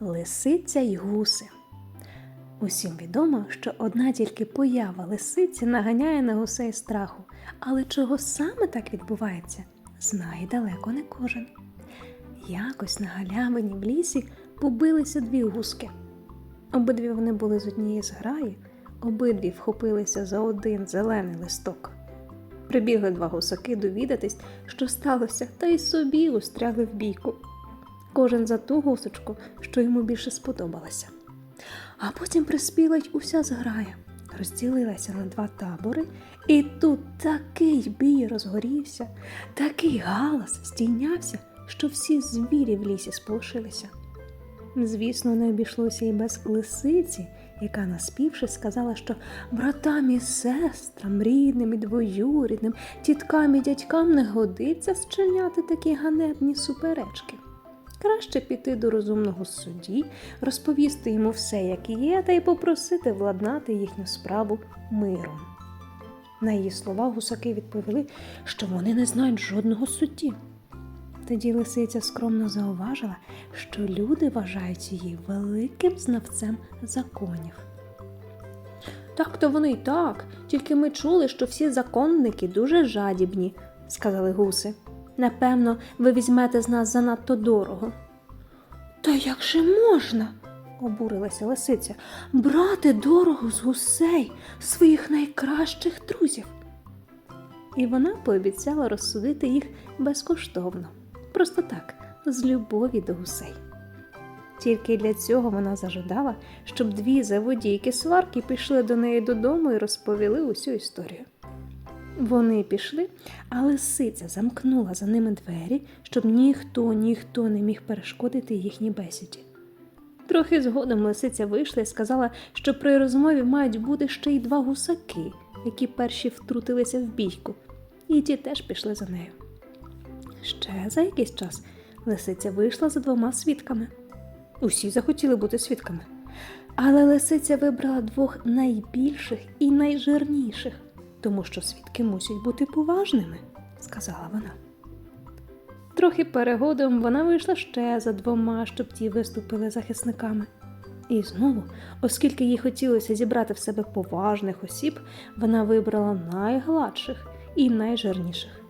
Лисиця й гуси. Усім відомо, що одна тільки поява лисиці наганяє на гусей страху, але чого саме так відбувається, знає далеко не кожен. Якось на галявині в лісі побилися дві гуски. Обидві вони були з однієї зграї, обидві вхопилися за один зелений листок. Прибігли два гусаки довідатись, що сталося, та й собі устрягли в бійку. Кожен за ту гусочку, що йому більше сподобалася. А потім приспіла й уся зграя, розділилася на два табори, і тут такий бій розгорівся, такий галас здійнявся, що всі звірі в лісі сполошилися. Звісно, не обійшлося і без лисиці, яка, наспівши, сказала, що братам і сестрам, рідним і двоюрідним, тіткам і дядькам не годиться зчиняти такі ганебні суперечки. Краще піти до розумного судді, розповісти йому все, як є, та й попросити владнати їхню справу миром. На її слова гусаки відповіли, що вони не знають жодного судді. Тоді лисиця скромно зауважила, що люди вважають її великим знавцем законів. Так то вони й так, тільки ми чули, що всі законники дуже жадібні, сказали гуси. Напевно, ви візьмете з нас занадто дорого. Та як же можна? обурилася лисиця, брати дорого з гусей, своїх найкращих друзів. І вона пообіцяла розсудити їх безкоштовно, просто так, з любові до гусей. Тільки для цього вона зажадала, щоб дві заводійки сварки пішли до неї додому і розповіли усю історію. Вони пішли, а лисиця замкнула за ними двері, щоб ніхто, ніхто не міг перешкодити їхній бесіді. Трохи згодом лисиця вийшла і сказала, що при розмові мають бути ще й два гусаки, які перші втрутилися в бійку, і ті теж пішли за нею. Ще за якийсь час лисиця вийшла за двома свідками. Усі захотіли бути свідками. Але лисиця вибрала двох найбільших і найжирніших, тому що свідки мусять бути поважними, сказала вона. Трохи перегодом вона вийшла ще за двома, щоб ті виступили захисниками. І знову, оскільки їй хотілося зібрати в себе поважних осіб, вона вибрала найгладших і найжирніших.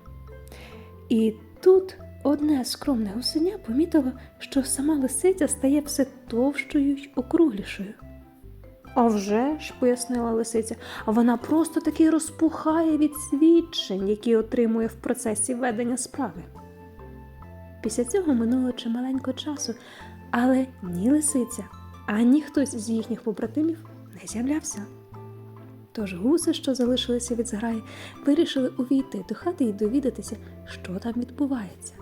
І тут одне скромне гусеня помітило, що сама лисиця стає все товщою й округлішою. А вже ж, пояснила лисиця, вона просто таки розпухає від свідчень, які отримує в процесі ведення справи. Після цього минуло чималенько часу, але ні лисиця, ані хтось з їхніх побратимів не з'являвся. Тож гуси, що залишилися від зграї, вирішили увійти до хати і довідатися, що там відбувається.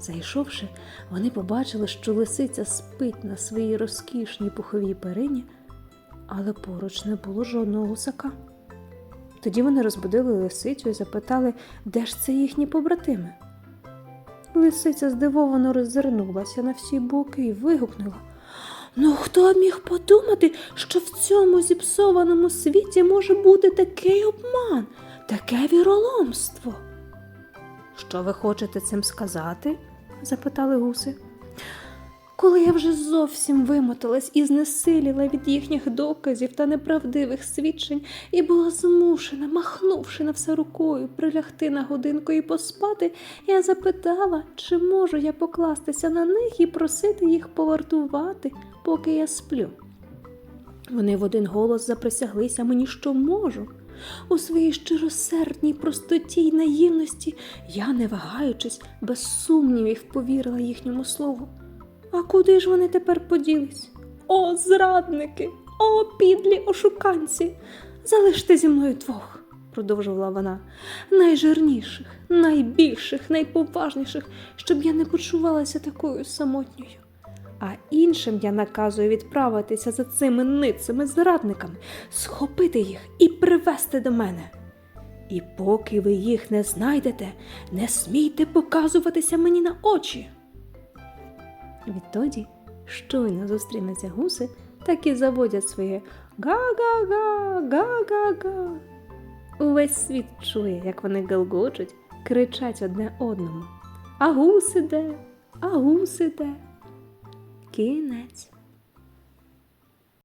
Зайшовши, вони побачили, що лисиця спить на своїй розкішній пуховій перині, але поруч не було жодного гусака. Тоді вони розбудили лисицю і запитали, де ж це їхні побратими. Лисиця здивовано роззирнулася на всі боки і вигукнула. Ну, хто міг подумати, що в цьому зіпсованому світі може бути такий обман, таке віроломство? Що ви хочете цим сказати? запитали гуси. Коли я вже зовсім вимоталась і знесиліла від їхніх доказів та неправдивих свідчень, і була змушена, махнувши на все рукою, прилягти на годинку і поспати, я запитала, чи можу я покластися на них і просити їх повартувати, поки я сплю. Вони в один голос заприсяглися мені, що можу. У своїй щиросердній простоті й наївності я, не вагаючись, без сумнівів повірила їхньому слову. А куди ж вони тепер поділись? О, зрадники, о, підлі ошуканці! Залиште зі мною двох, продовжувала вона, найжирніших, найбільших, найповажніших, щоб я не почувалася такою самотньою. А іншим я наказую відправитися за цими ницими зрадниками, схопити їх і привезти до мене. І поки ви їх не знайдете, не смійте показуватися мені на очі. Відтоді, щойно зустрінуться гуси, так і заводять своє га-га-га, га-га-га. Увесь світ чує, як вони галгочуть, кричать одне одному. А гуси де? А гуси де? Кінець.